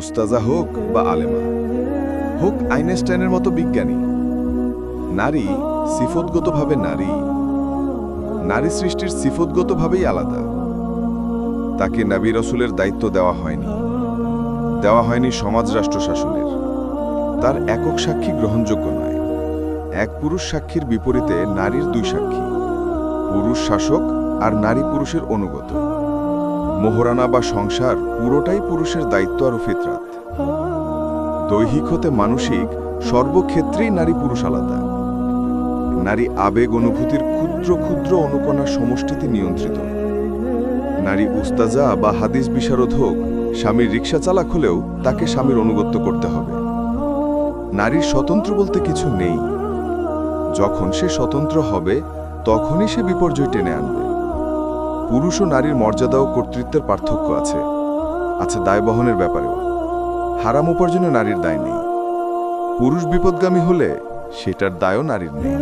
উস্তাজা হোক বা আলেমা, হোক আইনস্টাইনের মতো বিজ্ঞানী, নারী সিফতগতভাবে নারী নারী সৃষ্টির সিফতগতভাবেই আলাদা। তাকে নাবি রসুলের দায়িত্ব দেওয়া হয়নি দেওয়া হয়নি সমাজ রাষ্ট্র শাসনের। তার একক সাক্ষী গ্রহণযোগ্য নয়। এক পুরুষ সাক্ষীর বিপরীতে নারীর দুই সাক্ষী, পুরুষ শাসক আর নারী পুরুষের অনুগত। মোহরানা বা সংসার পুরোটাই পুরুষের দায়িত্ব আর ফিতরাত। দৈহিক হতে মানসিক, সর্বক্ষেত্রেই নারী পুরুষ আলাদা। নারী আবেগ অনুভূতির ক্ষুদ্র ক্ষুদ্র অনুকণার সমষ্টিতে নিয়ন্ত্রিত। নারী উস্তাজা বা হাদিস বিশারদ হোক স্বামীর রিক্সা চালাক হলেও তাকে স্বামীর অনুগত্য করতে হবে। নারীর স্বতন্ত্র বলতে কিছু নেই। যখন সে স্বতন্ত্র হবে, তখনই সে বিপর্যয় টেনে আনবে। পুরুষ ও নারীর মর্যাদা ও কর্তৃত্বের পার্থক্য আছে। আছে দায় বহনের ব্যাপারেও। হারাম উপার্জনে নারীর দায় নেই। পুরুষ বিপদগামী হলে সেটার দায়ও নারীর নেই।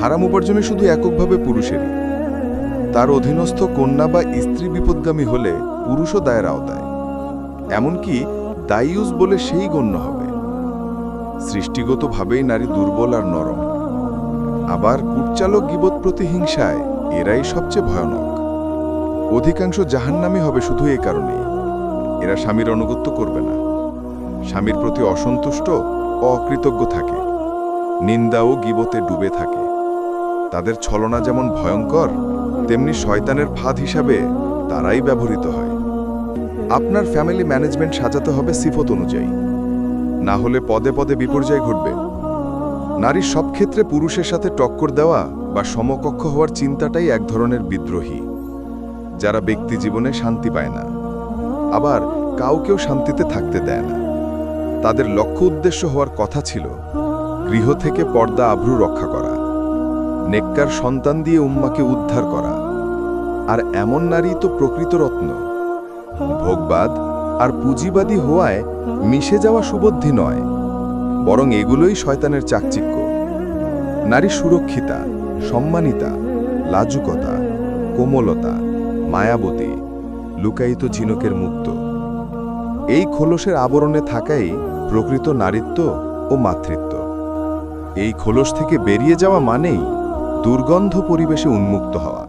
হারাম উপার্জনে শুধু এককভাবে পুরুষেরই। তার অধীনস্থ কন্যা বা স্ত্রী বিপদগামী হলে পুরুষও দায়ের আওতায়। এমনকি দায়ুস বলে সেই গণ্য হবে। সৃষ্টিগতভাবেই নারী দুর্বল আর নরম। আবার কুটচালক গিবত প্রতিহিংসায় এরাই সবচেয়ে ভয়ানক। অধিকাংশ জাহান্নামী হবে শুধু এই কারণেই। এরা স্বামীর অনুগত্য করবে না। স্বামীর প্রতি অসন্তুষ্ট ও অকৃতজ্ঞ থাকে। নিন্দা ও গিবতে ডুবে থাকে। তাদের ছলনা যেমন ভয়ঙ্কর, তেমনি শয়তানের ফাঁদ হিসাবে তারাই ব্যবহৃত হয়। আপনার ফ্যামিলি ম্যানেজমেন্ট সাজাতে হবে সিফত অনুযায়ী। না হলে পদে পদে বিপর্যয় ঘটবে। নারীর সব ক্ষেত্রে পুরুষের সাথে টক্কর দেওয়া বা সমকক্ষ হওয়ার চিন্তাটাই এক ধরনের বিদ্রোহী। যারা ব্যক্তি জীবনে শান্তি পায় না, আবার কাউকেও শান্তিতে থাকতে দেয় না। তাদের লক্ষ্য উদ্দেশ্য হওয়ার কথা ছিল গৃহ থেকে পর্দা আভ্রু রক্ষা করা, নেককার সন্তান দিয়ে উম্মাকে উদ্ধার করা, আর এমন নারী তো প্রকৃত রত্ন। ভোগবাদ আর পুঁজিবাদী হওয়ায় মিশে যাওয়া সুবদ্ধি নয়, বরং এগুলোই শয়তানের চাকচিক্য। নারী সুরক্ষিতা, সম্মানিতা, লাজুকতা, কোমলতা মায়াবতী, লুকায়িত ঝিনুকের মুক্ত। এই খোলসের আবরণে থাকাই প্রকৃত নারীত্ব ও মাতৃত্ব। এই খোলস থেকে বেরিয়ে যাওয়া মানেই দুর্গন্ধ পরিবেশে উন্মুক্ত হওয়া।